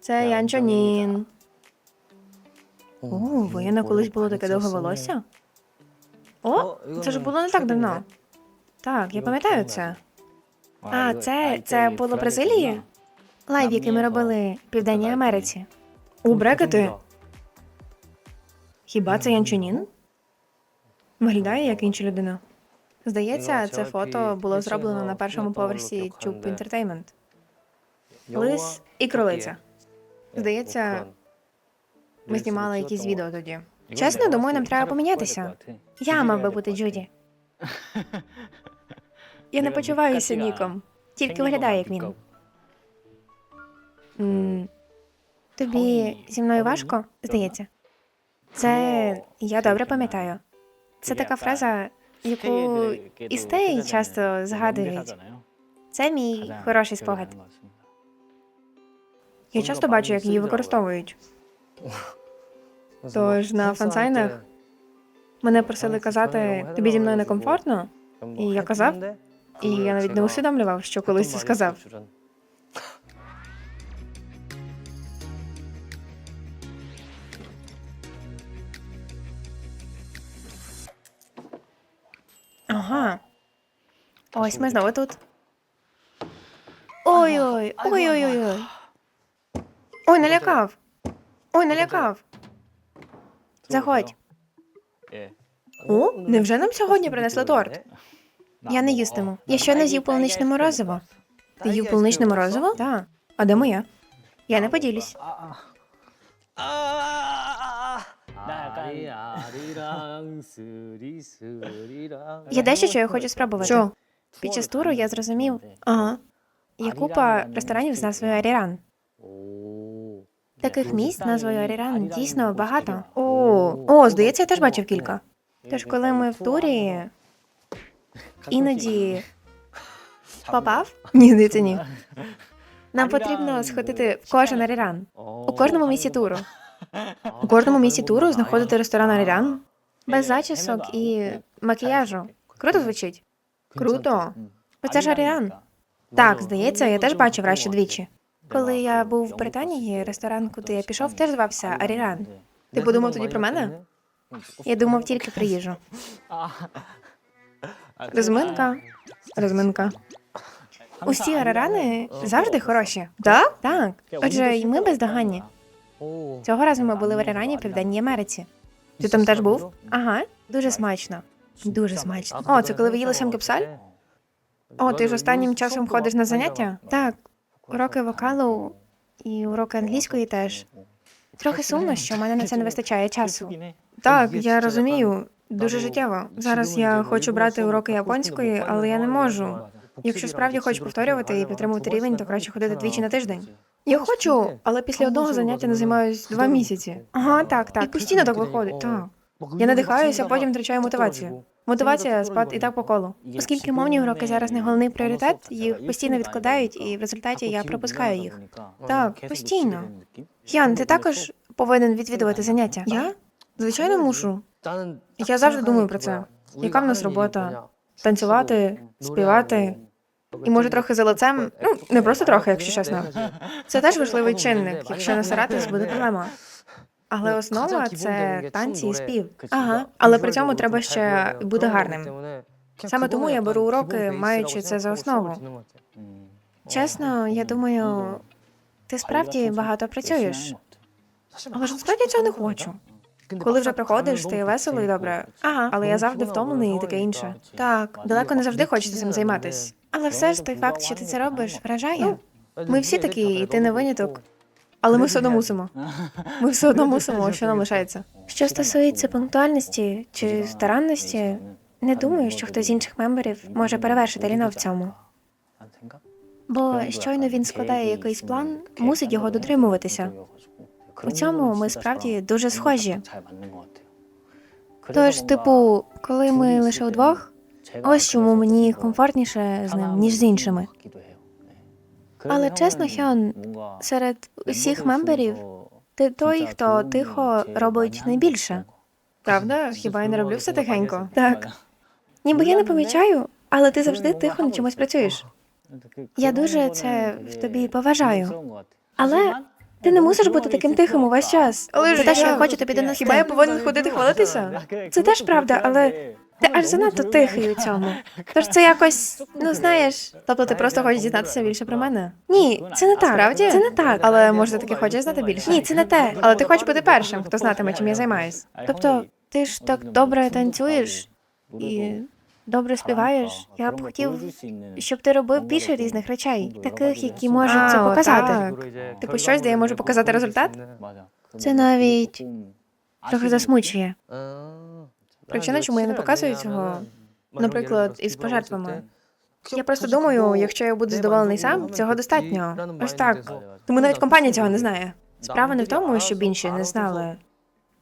Це Янчонін. О, у воєнна колись було таке довге волосся. О, це ж було не так давно. Так, я пам'ятаю це. А, це, це було в Бразилії? Лайв, який ми робили в Південній Америці. У брекети? Хіба це Янчонін? Виглядає як інша людина. Здається, це фото було зроблено на першому поверсі Чуб Entertainment. Лис і кролиця. Здається, ми знімали якісь відео тоді. Чесно, думаю, нам треба помінятися. Я мав би бути Джуді. Я не почуваюся Ніком. Тільки виглядаю, як він. М, Тобі зі мною важко? Здається. Це я добре пам'ятаю. Це така фраза, яку і стеї часто згадують. Це мій хороший спогад. Я часто бачу, як її використовують. Тож на фансайнах мене просили казати, тобі зі мною некомфортно, І я казав, і я навіть не усвідомлював, що колись це сказав. Ага. Ось ми знову тут. Ой-ой, ой-ой-ой. Ой, налякав. Ой, налякав. Заходь. О, невже нам сьогодні принесли торт? Я не їстиму. Я щойно з'їв полуничне морозиво. Ти їв полуничне морозиво? Так. А де моє? Я не поділюсь. Є дещо, що я хочу спробувати. Що? Під час туру я зрозумів. Ага. Є купа ресторанів з назвою Аріран. Таких місць назвою Аріран дійсно багато. О, о, здається, я теж бачив кілька. Тож, коли ми в турі, іноді попав? Ні, здається, ні. Нам потрібно сходити в кожен Аріран. У кожному місці туру. У кожному місці туру знаходити ресторан Аріран без зачісок і макіяжу. Круто звучить. Круто. Бо це ж Аріан. Так, здається, я теж бачив раз ще двічі. Коли я був в Британії, ресторан, куди я пішов, теж звався Аріран. Ти подумав тоді про мене? Я думав тільки про їжу. Розминка. Розминка. Усі арарани завжди хороші. Так? Так. Отже, і ми бездоганні. Цього разу ми були в Арарані в Південній Америці. Ти там теж був? Ага, дуже смачно. Дуже смачно. О, це коли ви їли самгепсаль? О, ти ж останнім часом ходиш на заняття? Так, уроки вокалу і уроки англійської теж. Трохи сумно, що в мене на це не вистачає часу. Так, я розумію. Дуже життєво. Зараз я хочу брати уроки японської, але я не можу. Якщо справді хочеш повторювати і підтримувати рівень, то краще ходити двічі на тиждень. Я хочу, але після одного заняття не займаюсь два місяці. Ага, так, так. І постійно так виходить. Так. Я надихаюся, а потім втрачаю мотивацію. Мотивація спад і так по колу. Оскільки мовні уроки зараз не головний пріоритет, їх постійно відкладають, і в результаті я пропускаю їх. Так, постійно. Ян, ти також повинен відвідувати заняття. Я? Звичайно, мушу. Я завжди думаю про це. Яка в нас робота? Танцювати, співати. І може трохи за лицем, ну не просто трохи, якщо чесно. Це теж важливий чинник. Якщо не старатись, буде проблема. Але основа це танці і спів. Ага, але при цьому треба ще бути гарним. Саме тому я беру уроки, маючи це за основу. Чесно, я думаю, ти справді багато працюєш. Але ж насправді цього не хочу. Коли вже приходиш, стає весело і добре. Ага, але я завжди втомлений і таке інше. Так, далеко не завжди хочеться цим займатись. Але все ж той факт, що ти це робиш, вражає. Ми всі такі, і ти не виняток. Але ми все одно мусимо. Ми все одно мусимо, що нам лишається. Що стосується пунктуальності чи старанності, не думаю, що хтось з інших мемберів може перевершити Ліно в цьому. Бо щойно він складає якийсь план, мусить його дотримуватися. У цьому ми справді дуже схожі. Тож, типу, коли ми лише удвох, ось чому мені комфортніше з ним, ніж з іншими. Але чесно, Хьон, серед усіх мемберів ти той, хто тихо робить найбільше. Правда? Хіба я не роблю все тихенько? Так. Ніби я не помічаю, але ти завжди тихо над чимось працюєш. Я дуже це в тобі поважаю. Але ти не мусиш бути таким тихим увесь час. Але ж те, що я я- хочу тобі донести. Хіба я повинен ходити хвалитися? Це теж правда, але ти аж занадто тихий у цьому. Тож це якось, ну знаєш. Тобто ти просто хочеш дізнатися більше про мене? Ні, це не так. Справді? Це не так. Але може ти таки хочеш знати більше? Ні, це не те. Але ти хочеш бути першим, хто знатиме, чим я займаюсь. Тобто, ти ж так добре танцюєш і добре співаєш. Я б хотів, щоб ти робив більше різних речей, таких, які можуть це показати. Типу щось, де я можу показати результат? Це навіть трохи засмучує. Причина, чому я не показую цього, наприклад, із пожертвами. Я просто думаю, якщо я буду задоволений сам, цього достатньо. Ось так. Тому навіть компанія цього не знає. Справа не в тому, щоб інші не знали.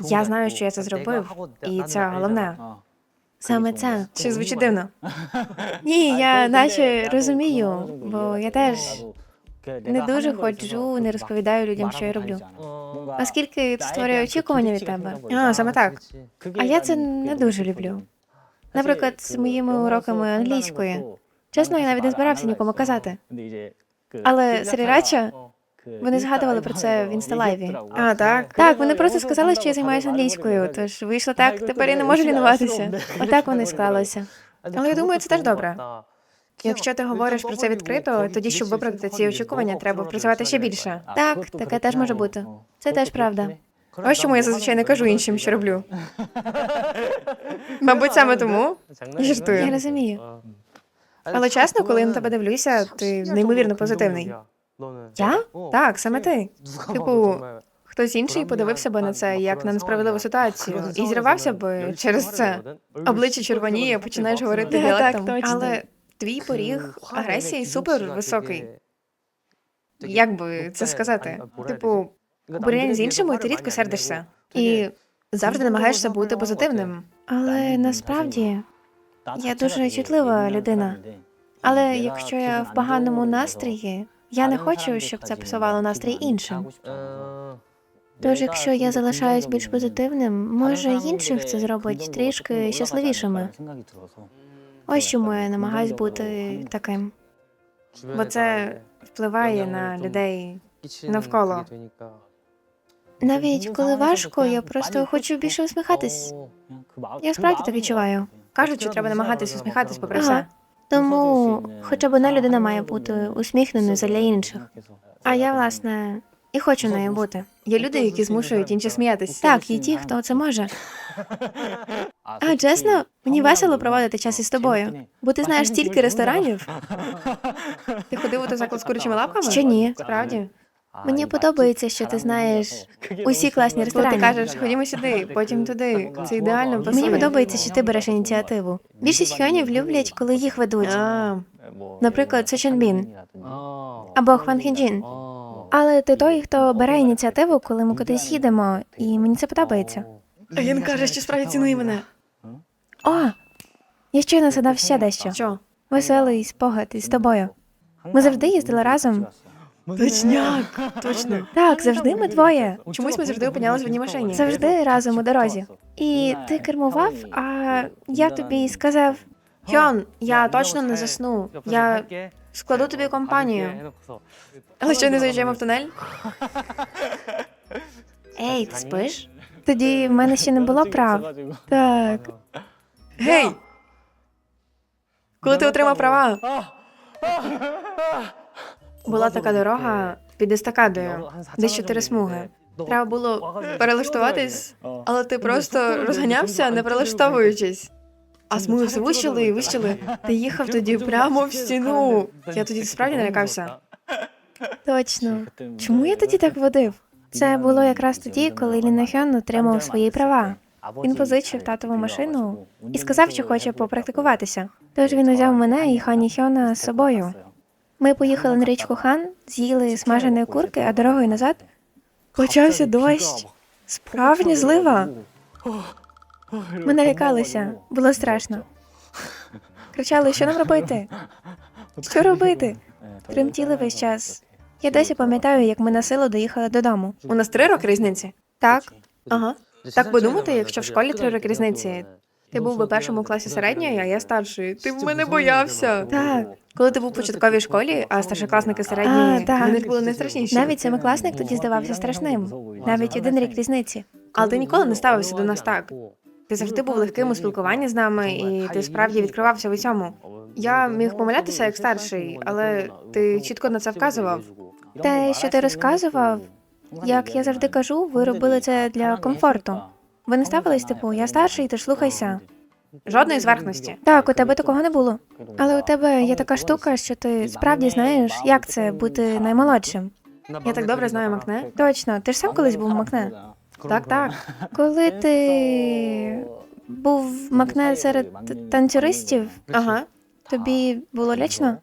Я знаю, що я це зробив, і це головне. Саме це. Чи звучить дивно? Ні, я наче розумію, бо я теж не дуже ходжу, не розповідаю людям, що я роблю. Оскільки це створює очікування від тебе. А, саме так. А я це не дуже люблю. Наприклад, з моїми уроками англійської. Чесно, я навіть не збирався нікому казати. Але Срірача, вони згадували про це в інсталайві. А, так. Так, вони просто сказали, що я займаюся англійською, тож вийшло так, тепер я не можу лінуватися. Отак вони склалося. Але я думаю, це теж добре. Якщо ти говориш про це відкрито, тоді, щоб виправдати ці очікування, треба працювати ще більше. Так, таке теж може бути. Це теж правда. Ось чому я зазвичай не кажу іншим, що роблю. Мабуть, саме тому. Жартую. Я розумію. Але чесно, коли я на тебе дивлюся, ти неймовірно позитивний. Я? Так, саме ти. Типу, хтось інший подивився би на це як на несправедливу ситуацію і зірвався би через це. Обличчя червоніє, починаєш говорити точно. Але твій поріг агресії супер високий. Як би це сказати? Типу, у порівнянні з іншими ти рідко сердишся. І завжди намагаєшся бути позитивним. Але насправді Я дуже чутлива людина. Але якщо я в поганому настрої, я не хочу, щоб це псувало настрій іншим. Тож, якщо я залишаюсь більш позитивним, може інших це зробить трішки щасливішими. Ось чому я намагаюсь бути таким. Бо це впливає на людей. навколо. Навіть коли важко, я просто хочу більше усміхатись. Я справді так відчуваю. Кажуть, що треба намагатись усміхатись попри Ага. все. Тому хоча б одна людина має бути усміхненою задля інших. А я, власне, і хочу нею бути. Є люди, які змушують інших сміятись. Так, є ті, хто це може. А чесно, мені весело проводити час із тобою, бо ти знаєш стільки ресторанів. Ти ходив у той заклад з курячими лапками? Ще ні. Справді? Мені подобається, що ти знаєш усі класні Коли ти кажеш, ходімо сюди, потім туди. Це ідеально пасує. Мені подобається, що ти береш ініціативу. Більшість хьонів люблять, коли їх ведуть. А, Наприклад, Сочинбін або Хван Хінджін. Але ти той, хто бере ініціативу, коли ми кудись їдемо, і мені це подобається. він каже, що справді цінує мене. О, я щойно згадав ще дещо. Що? Веселий спогад із тобою. Ми завжди їздили разом. Точняк, точно. Так, завжди ми двоє. Чомусь ми завжди опинялись в одній машині. Завжди разом у дорозі. І ти кермував, а я тобі сказав: Хьон, я точно не засну. Я складу тобі компанію. Але що не заїжджаємо в тунель? Ей, ти спиш? Тоді в мене ще не було прав. Так. Гей! Коли ти отримав права? Була така дорога під естакадою, десь чотири смуги. Треба було перелаштуватись, але ти просто розганявся, не перелаштовуючись. А смуги все вищили і вищили. Ти їхав тоді прямо в стіну. Я тоді справді налякався. Точно. Чому я тоді так водив? Це було якраз тоді, коли Ліна Хьон отримав свої права. Він позичив татову машину і сказав, що хоче попрактикуватися. Тож він узяв мене і Хані Хьона з собою. Ми поїхали на річку Хан, з'їли смаженої курки, а дорогою назад Почався дощ. Справжня злива. Ми налякалися. Було страшно. Кричали, що нам робити? Що робити? Тремтіли весь час. Я досі пам'ятаю, як ми на силу доїхали додому. У нас три роки різниці. Так, Ага. Так подумати, якщо в школі три роки різниці, Ти був би в першому класі середньої, а я старший. Ти в мене боявся. Так. Коли ти був в початковій школі, а старшокласники середньої, А, так. вони ж були найстрашніші. Навіть семикласник тоді здавався страшним. Навіть один рік різниці. Але ти ніколи не ставився до нас так. Ти завжди був легким у спілкуванні з нами, і ти справді відкривався в усьому. Я міг помилятися як старший, але ти чітко на це вказував. Те, що ти розказував, як я завжди кажу, ви робили це для комфорту. Ви не ставились, типу, я старший, тож слухайся. Жодної зверхності. Так, у тебе такого не було. Але у тебе є така штука, що ти справді знаєш, як це бути наймолодшим. Я так добре знаю Макне. Точно, ти ж сам колись був Макне. Так, так. Коли ти був в Макне серед танцюристів, Ага. тобі було лячно?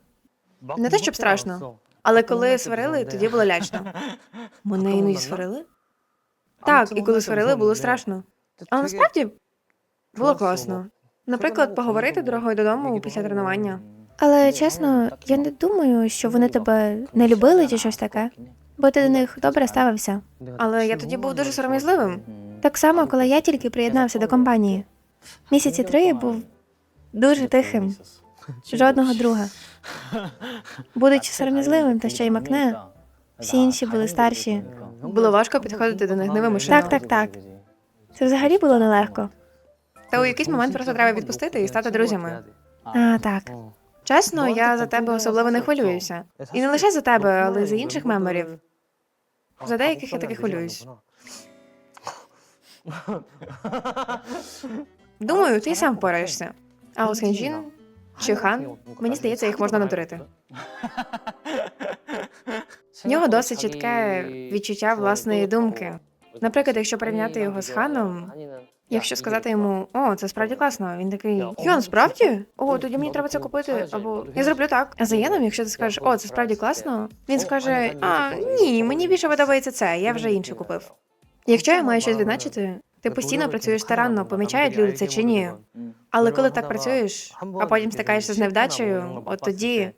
Не те, щоб страшно. Але коли сварили, тоді було лячно. Мене іноді сварили? Так, і коли сварили, було страшно. Але насправді було класно. Наприклад, поговорити дорогою додому після тренування. Але чесно, я не думаю, що вони тебе не любили чи щось таке, бо ти до них добре ставився. Але я тоді був дуже сором'язливим. Так само, коли я тільки приєднався до компанії. Місяці три я був дуже тихим, жодного друга. Будучи сором'язливим та ще й макне, всі інші були старші. Було важко підходити до них невимушено. Так, так, так. Це взагалі було нелегко. Та у якийсь момент просто треба відпустити і стати друзями. А, так. Чесно, я за тебе особливо не хвилююся. І не лише за тебе, але й за інших меморів. За деяких я таки хвилююсь. Думаю, ти сам впораєшся. А у Сенджін чи Хан, мені здається, їх можна надурити. В нього досить чітке відчуття власної думки. Наприклад, якщо порівняти його з Ханом, якщо сказати йому, о, це справді класно, він такий, Йон, справді? О, тоді мені треба це купити, або я зроблю так. А за Єном, якщо ти скажеш, о, це справді класно, він скаже, а ні, мені більше подобається це, я вже інше купив. Якщо я маю щось відзначити, ти постійно працюєш старанно, помічають люди це чи ні. Але коли так працюєш, а потім стикаєшся з невдачею, от тоді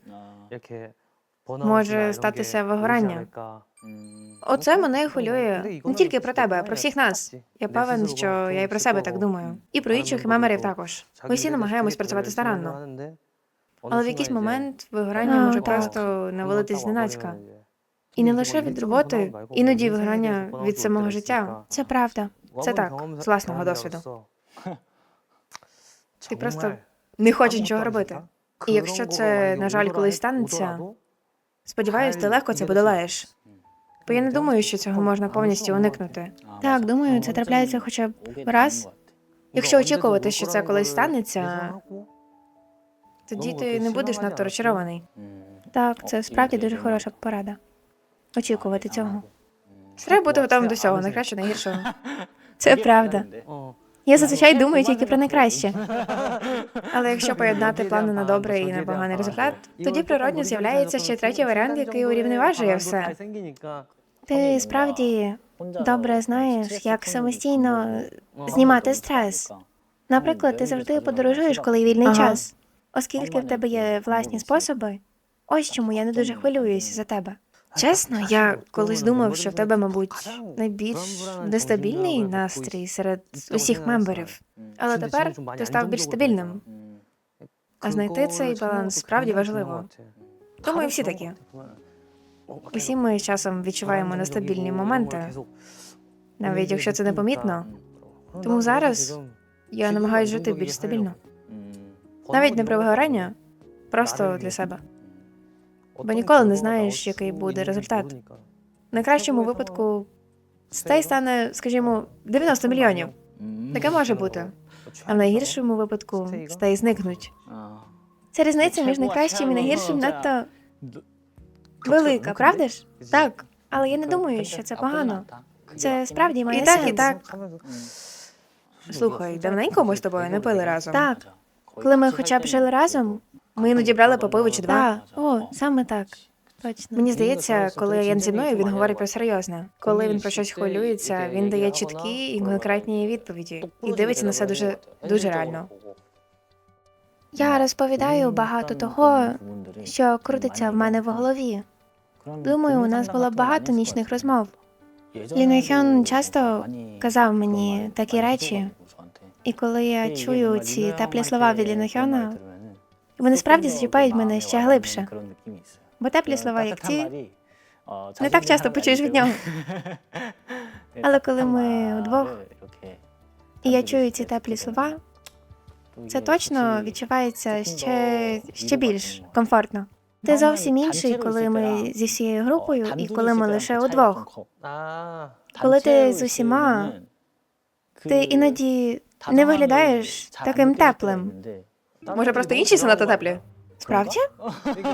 може статися вигорання. Оце мене і хвилює не тільки про тебе, а про всіх нас. Я певен, що я і про себе так думаю. І про інших мемерів також. Ми всі намагаємось працювати старанно. Але в якийсь момент вигорання може просто навалитись зненацька. І не лише від роботи, іноді вигорання від самого життя. Це правда. Це так, з власного досвіду. Ти просто не хочеш нічого робити. І якщо це, на жаль, колись станеться, сподіваюсь, ти легко це подолаєш. Бо я не думаю, що цього можна повністю уникнути. Так, думаю, це трапляється хоча б раз. Якщо очікувати, що це колись станеться, тоді ти не будеш надто розчарований. Так, це справді дуже хороша порада. Очікувати цього. Треба бути готовим до всього, найкраще найгіршого. Це правда. Я зазвичай думаю тільки про найкраще. Але якщо поєднати плани на добрий і на поганий результат, тоді природньо з'являється ще третій варіант, який урівноважує все. Ти справді добре знаєш, як самостійно знімати стрес. Наприклад, ти завжди подорожуєш, коли вільний Ага. час, оскільки в тебе є власні способи. Ось чому я не дуже хвилююся за тебе. Чесно, я колись думав, що в тебе, мабуть, найбільш нестабільний настрій серед усіх мемберів. Але тепер ти став більш стабільним. А знайти цей баланс справді важливо. Думаю, всі такі. Усі ми часом відчуваємо нестабільні моменти, навіть якщо це непомітно. Тому зараз я намагаюся жити більш стабільно. Навіть не про вигорання, просто для себе. Бо ніколи не знаєш, який буде результат. В найкращому випадку стей стане, скажімо, 90 мільйонів. Таке може бути. А в найгіршому випадку стей зникнуть. Ця різниця між найкращим і найгіршим надто велика, правда ж? Так, Але я не думаю, що це погано. Це справді має і так, і так. Слухай, давненько ми з тобою не пили разом. Так, коли ми хоча б жили разом. Ми іноді брали по пиву чи два. Так, о, саме так. Точно. Мені здається, коли Ян зі мною, він говорить про серйозне. Коли він про щось хвилюється, він дає чіткі і конкретні відповіді і дивиться на все дуже дуже реально. Я розповідаю багато того, що крутиться в мене в голові. Думаю, у нас було багато нічних розмов. Лі Хьон часто казав мені такі речі, І коли я чую ці теплі слова від Ліна Хьона, вони справді зачіпають мене ще глибше. Бо теплі слова, як ці, не так часто почуєш від нього. Але коли ми удвох, і я чую ці теплі слова, це точно відчувається ще, ще більш комфортно. Ти зовсім інший, коли ми зі всією групою, і коли ми лише удвох. Коли ти з усіма, Ти іноді не виглядаєш таким теплим. Може, просто інші занадто теплі? Справді?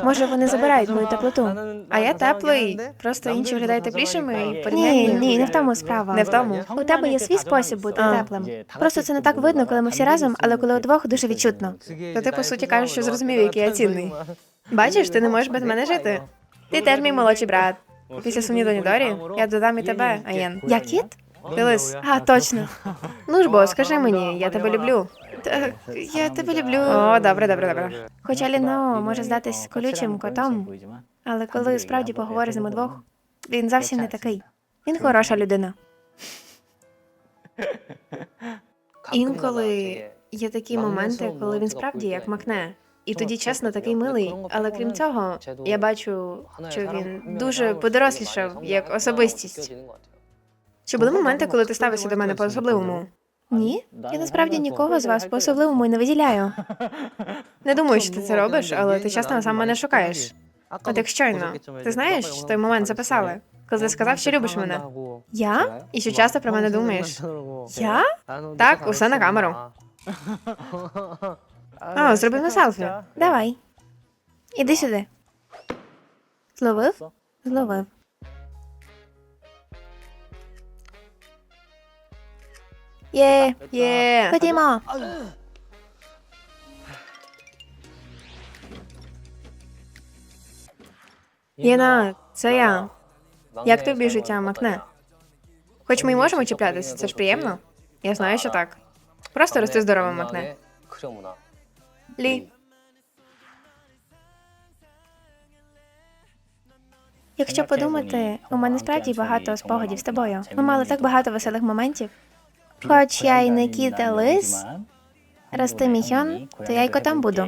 Може, вони забирають мою теплоту. А я теплий, просто інші виглядають теплішими і Ні, порівнянні. ні, не в тому справа. Не в тому. У тебе є свій спосіб бути А. теплим. Просто це не так видно, коли ми всі разом, але коли удвох дуже відчутно. То ти, по суті, кажеш, що зрозумів, який я цінний. Бачиш, ти не можеш без мене жити. Ти теж мій молодший брат. Після сумні Дорі я додам і тебе, Аєн. Я кіт? Ти лис. А, точно. Ну ж бо, скажи мені, я тебе люблю. Так, я тебе люблю. О, добре, добре, добре. Хоча Ліно може здатись колючим котом, але коли справді поговориш з ним удвох, він зовсім не такий. Він хороша людина. Інколи є такі моменти, коли він справді як макне. І тоді, чесно, такий милий. Але крім цього, я бачу, що він дуже подорослішав як особистість. Чи були моменти, коли ти ставишся до мене по-особливому? Ні? Я насправді нікого з вас по-особливому й не виділяю. Не думаю, що ти це робиш, але ти чесно сам мене шукаєш. От як щойно. Ти знаєш, той момент записали, коли ти сказав, що любиш мене. Я? І що часто про мене думаєш. Я? Так, усе на камеру. Зробив на селфі. Давай. Іди сюди. Зловив? Зловив. Є, Є. ходімо. Єна, це я. Як тобі життя, Макне? Хоч ми й можемо чіплятися, це ж приємно. Я знаю, що так. Просто рости здоровим, Макне. Лі. Якщо подумати, у мене справді багато спогадів з тобою. Ми мали так багато веселих моментів. Хоч я й не кіт, а лис, рости мій хьон, то я й котом буду.